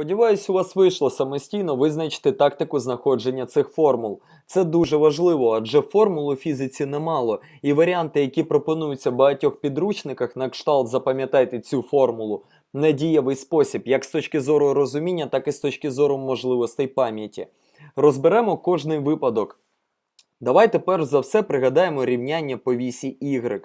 Сподіваюсь, у вас вийшло самостійно визначити тактику знаходження цих формул. Це дуже важливо, адже формул у фізиці немало, і варіанти, які пропонуються в багатьох підручниках, на кшталт запам'ятайте цю формулу, недієвий спосіб, як з точки зору розуміння, так і з точки зору можливостей пам'яті. Розберемо кожний випадок. Давайте перш за все пригадаємо рівняння по вісі y.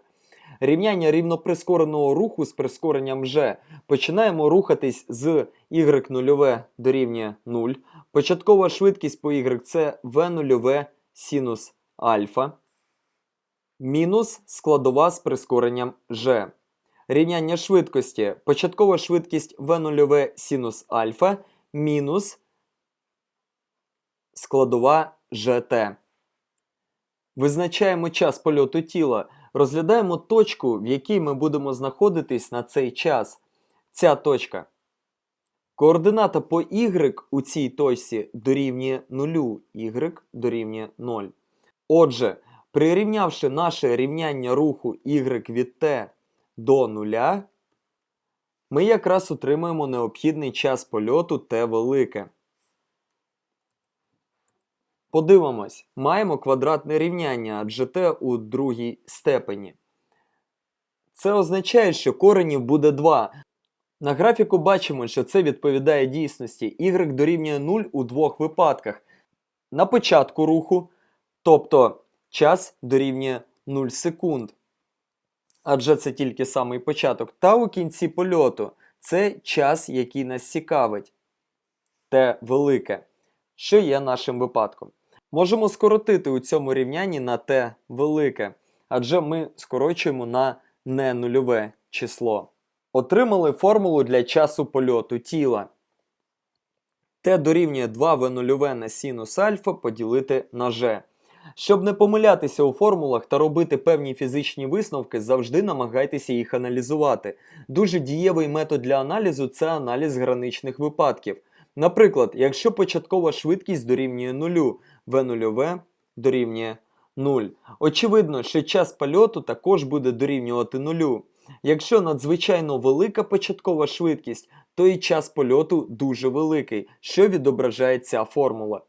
Рівняння рівноприскореного руху з прискоренням g. Починаємо рухатись з y нульове дорівнює 0. Початкова швидкість по y це v нульове синус альфа. Мінус складова з прискоренням g. Рівняння швидкості. Початкова швидкість v нульове синус альфа мінус складова gt. Визначаємо час польоту тіла. Розглядаємо точку, в якій ми будемо знаходитись на цей час. Ця точка. Координата по y у цій точці дорівнює 0, y дорівнює 0. Отже, прирівнявши наше рівняння руху y від t до 0, ми якраз отримаємо необхідний час польоту t велике. Подивимось, маємо квадратне рівняння, адже t у другій степені. Це означає, що коренів буде 2. На графіку бачимо, що це відповідає дійсності. y дорівнює 0 у двох випадках. На початку руху, тобто час дорівнює 0 секунд. Адже це тільки самий початок. Та у кінці польоту це час, який нас цікавить. Т велике, що є нашим випадком. Можемо скоротити у цьому рівнянні на t велике, адже ми скорочуємо на ненульове число. Отримали формулу для часу польоту тіла. t дорівнює 2 v нульове на синус альфа поділити на g. Щоб не помилятися у формулах та робити певні фізичні висновки, завжди намагайтеся їх аналізувати. Дуже дієвий метод для аналізу це аналіз граничних випадків. Наприклад, якщо початкова швидкість дорівнює нулю, v нульове дорівнює 0. Очевидно, що час польоту також буде дорівнювати нулю. Якщо надзвичайно велика початкова швидкість, то і час польоту дуже великий, що відображає ця формула.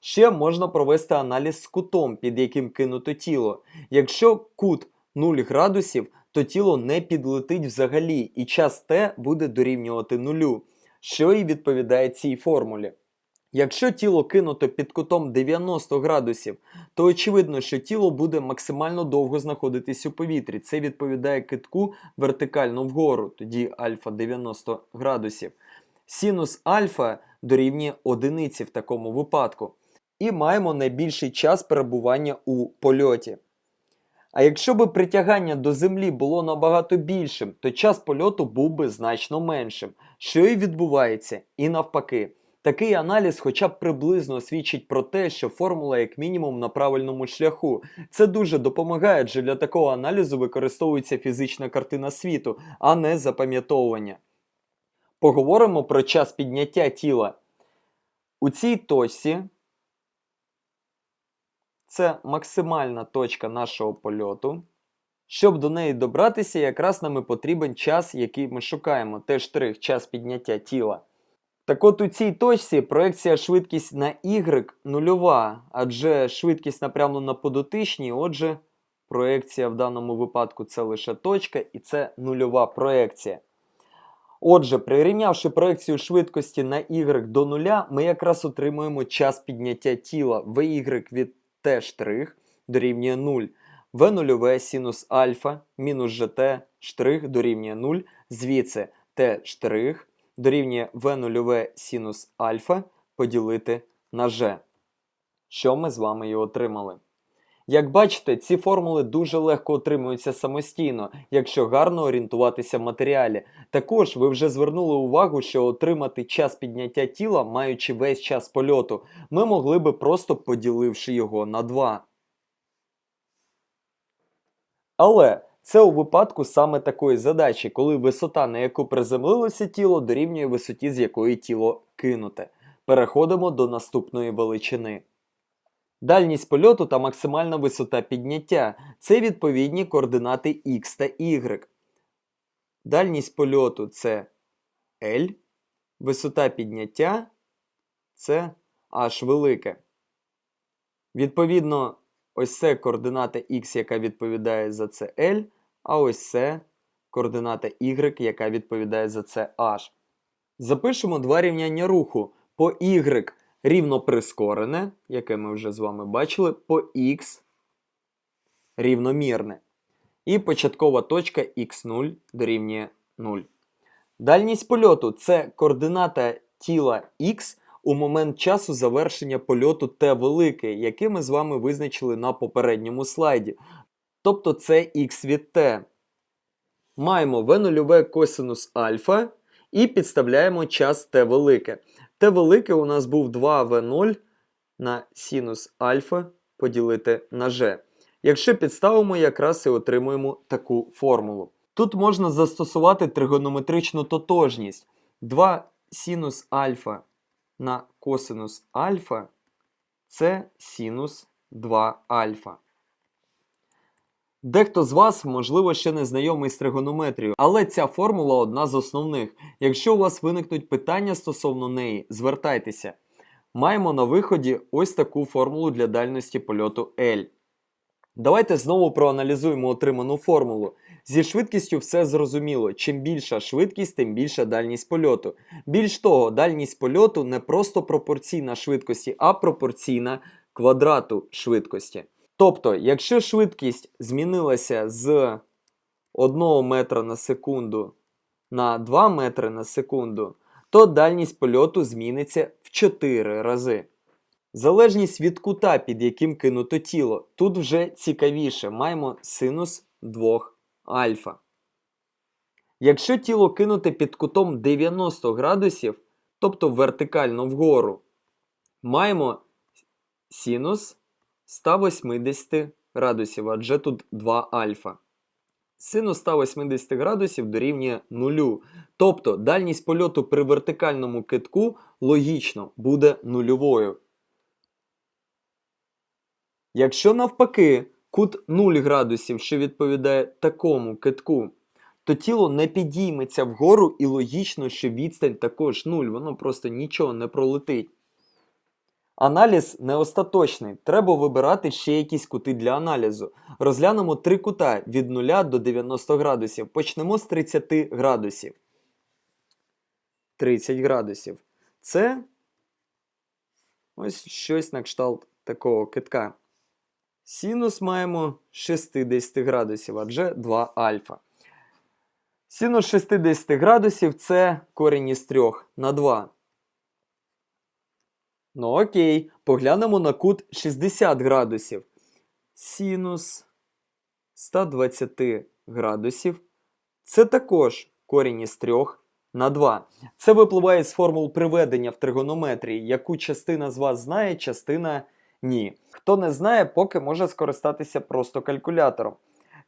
Ще можна провести аналіз з кутом, під яким кинуто тіло. Якщо кут 0 градусів, то тіло не підлетить взагалі, і час t буде дорівнювати нулю, що і відповідає цій формулі. Якщо тіло кинуто під кутом 90 градусів, то очевидно, що тіло буде максимально довго знаходитись у повітрі. Це відповідає китку вертикально вгору, тоді альфа 90 градусів. Синус альфа дорівнює одиниці в такому випадку. І маємо найбільший час перебування у польоті. А якщо би притягання до Землі було набагато більшим, то час польоту був би значно меншим, що і відбувається, і навпаки. Такий аналіз хоча б приблизно свідчить про те, що формула як мінімум на правильному шляху. Це дуже допомагає, адже для такого аналізу використовується фізична картина світу, а не запам'ятовування. Поговоримо про час підняття тіла. У цій точці це максимальна точка нашого польоту. Щоб до неї добратися, якраз нам і потрібен час, який ми шукаємо, Т' час підняття тіла. Так от у цій точці проекція швидкість на y нульова, адже швидкість напрямлена по дотичній, отже, проекція в даному випадку це лише точка і це нульова проекція. Отже, прирівнявши проекцію швидкості на y до нуля, ми якраз отримуємо час підняття тіла vy від t' дорівнює 0, v нульове синус альфа мінус gt штрих дорівнює 0, звідси t' дорівнює v нульове синус альфа поділити на g. Що ми з вами і отримали. Як бачите, ці формули дуже легко отримуються самостійно, якщо гарно орієнтуватися в матеріалі. Також ви вже звернули увагу, що отримати час підняття тіла, маючи весь час польоту, ми могли би просто поділивши його на 2. Але це у випадку саме такої задачі, коли висота, на яку приземлилося тіло, дорівнює висоті, з якої тіло кинуте. Переходимо до наступної величини. Дальність польоту та максимальна висота підняття це відповідні координати X та Y. Дальність польоту це L, висота підняття це h велике. Відповідно, ось це координата x, яка відповідає за це L, а ось це координата y, яка відповідає за це h. Запишемо два рівняння руху. По y рівно прискорене, яке ми вже з вами бачили, по x рівномірне. І початкова точка x0 дорівнює 0. Дальність польоту це координата тіла x у момент часу завершення польоту t велике, який ми з вами визначили на попередньому слайді. Тобто це x від t. Маємо v нульове косинус альфа і підставляємо час t велике. t велике у нас був 2v0 на синус альфа поділити на g. Якщо підставимо, якраз і отримуємо таку формулу. Тут можна застосувати тригонометричну тотожність. 2 синус альфа на косинус альфа це синус 2 альфа. Дехто з вас, можливо, ще не знайомий з тригонометрією, але ця формула одна з основних. Якщо у вас виникнуть питання стосовно неї, звертайтеся. Маємо на виході ось таку формулу для дальності польоту L. Давайте знову проаналізуємо отриману формулу. Зі швидкістю все зрозуміло. Чим більша швидкість, тим більша дальність польоту. Більш того, дальність польоту не просто пропорційна швидкості, а пропорційна квадрату швидкості. Тобто, якщо швидкість змінилася з 1 метра на секунду на 2 метри на секунду, то дальність польоту зміниться в 4 рази. Залежність від кута, під яким кинуто тіло. Тут вже цікавіше, маємо синус 2 альфа. Якщо тіло кинуте під кутом 90 градусів, тобто вертикально вгору, маємо синус 180 градусів, адже тут 2 альфа. Синус 180 градусів дорівнює 0. Тобто дальність польоту при вертикальному китку логічно буде нульовою. Якщо навпаки кут 0 градусів, що відповідає такому китку, то тіло не підійметься вгору і логічно, що відстань також 0, воно просто нічого не пролетить. Аналіз не остаточний. Треба вибирати ще якісь кути для аналізу. Розглянемо три кута від 0 до 90 градусів. Почнемо з 30 градусів. 30 градусів. Це ось щось на кшталт такого китка. Синус маємо 60 градусів, адже 2 альфа. Синус 60 градусів це корінь із 3 на 2. Ну окей, поглянемо на кут 60 градусів. Синус 120 градусів. Це також корінь із 3 на 2. Це випливає з формул приведення в тригонометрії, яку частина з вас знає, частина ні. Хто не знає, поки може скористатися просто калькулятором.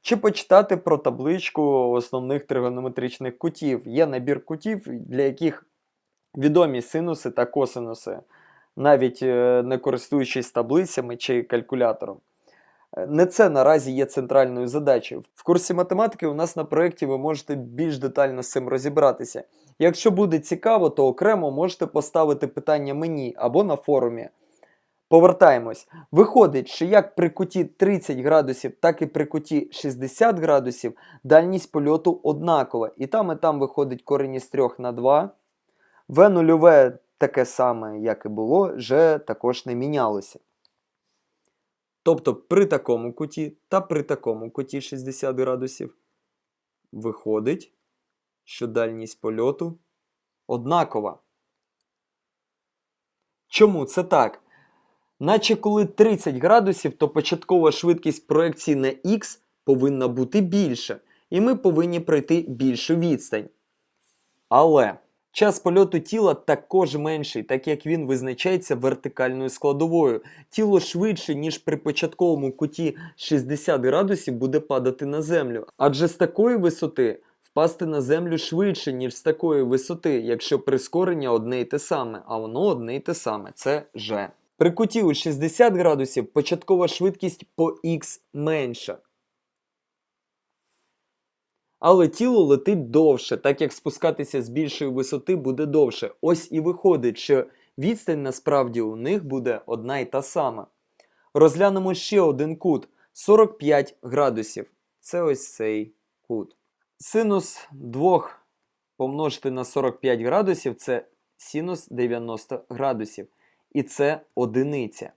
Чи почитати про табличку основних тригонометричних кутів. Є набір кутів, для яких відомі синуси та косинуси навіть е, не користуючись таблицями чи калькулятором. Е, Не це наразі є центральною задачею. В курсі математики у нас на проєкті ви можете більш детально з цим розібратися. Якщо буде цікаво, то окремо можете поставити питання мені або на форумі. Повертаємось. Виходить, що як при куті 30 градусів, так і при куті 60 градусів дальність польоту однакова. І там, і там виходить корінь із 3 на 2. В нульове таке саме, як і було, вже також не мінялося. Тобто при такому куті та при такому куті 60 градусів виходить, що дальність польоту однакова. Чому це так? Наче коли 30 градусів, то початкова швидкість проекції на х повинна бути більша, і ми повинні пройти більшу відстань. Але час польоту тіла також менший, так як він визначається вертикальною складовою. Тіло швидше, ніж при початковому куті 60 градусів буде падати на землю. Адже з такої висоти впасти на землю швидше, ніж з такої висоти, якщо прискорення одне й те саме, а воно одне й те саме це g. При куті у 60 градусів початкова швидкість по х менша. Але тіло летить довше, так як спускатися з більшої висоти буде довше. Ось і виходить, що відстань насправді у них буде одна й та сама. Розглянемо ще один кут 45 градусів. Це ось цей кут. Синус 2 помножити на 45 градусів це синус 90 градусів. І це одиниця.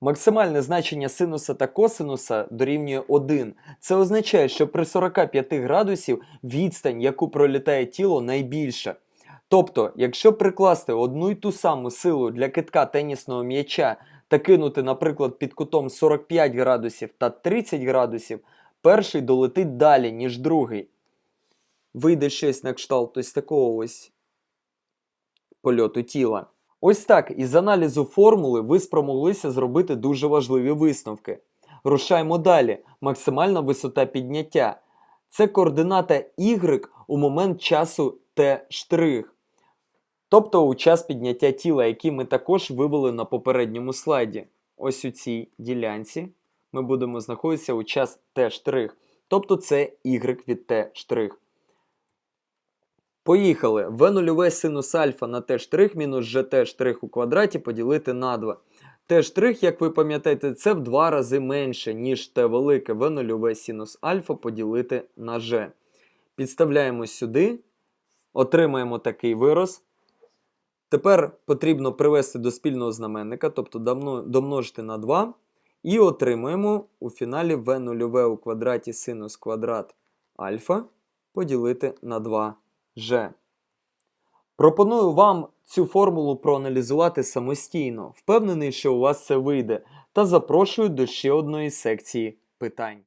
Максимальне значення синуса та косинуса дорівнює 1. Це означає, що при 45 градусів відстань, яку пролітає тіло, найбільша. Тобто, якщо прикласти одну й ту саму силу для китка тенісного м'яча та кинути, наприклад, під кутом 45 градусів та 30 градусів, перший долетить далі, ніж другий. Вийде щось на кшталт ось такого ось польоту тіла. Ось так із аналізу формули ви спромоглися зробити дуже важливі висновки. Рушаємо далі. Максимальна висота підняття. Це координата y у момент часу t'. Тобто у час підняття тіла, який ми також вивели на попередньому слайді. Ось у цій ділянці ми будемо знаходитися у час t'. Тобто це y від t'. Поїхали. В нульове синус альфа на t' мінус gt' у квадраті поділити на 2. T', як ви пам'ятаєте, це в два рази менше, ніж t велике в нульове синус альфа поділити на g. Підставляємо сюди, отримаємо такий вираз. Тепер потрібно привести до спільного знаменника, тобто домножити на 2. І отримуємо у фіналі v нульове у квадраті синус квадрат альфа поділити на 2 G. Пропоную вам цю формулу проаналізувати самостійно. Впевнений, що у вас це вийде. Та запрошую до ще одної секції питань.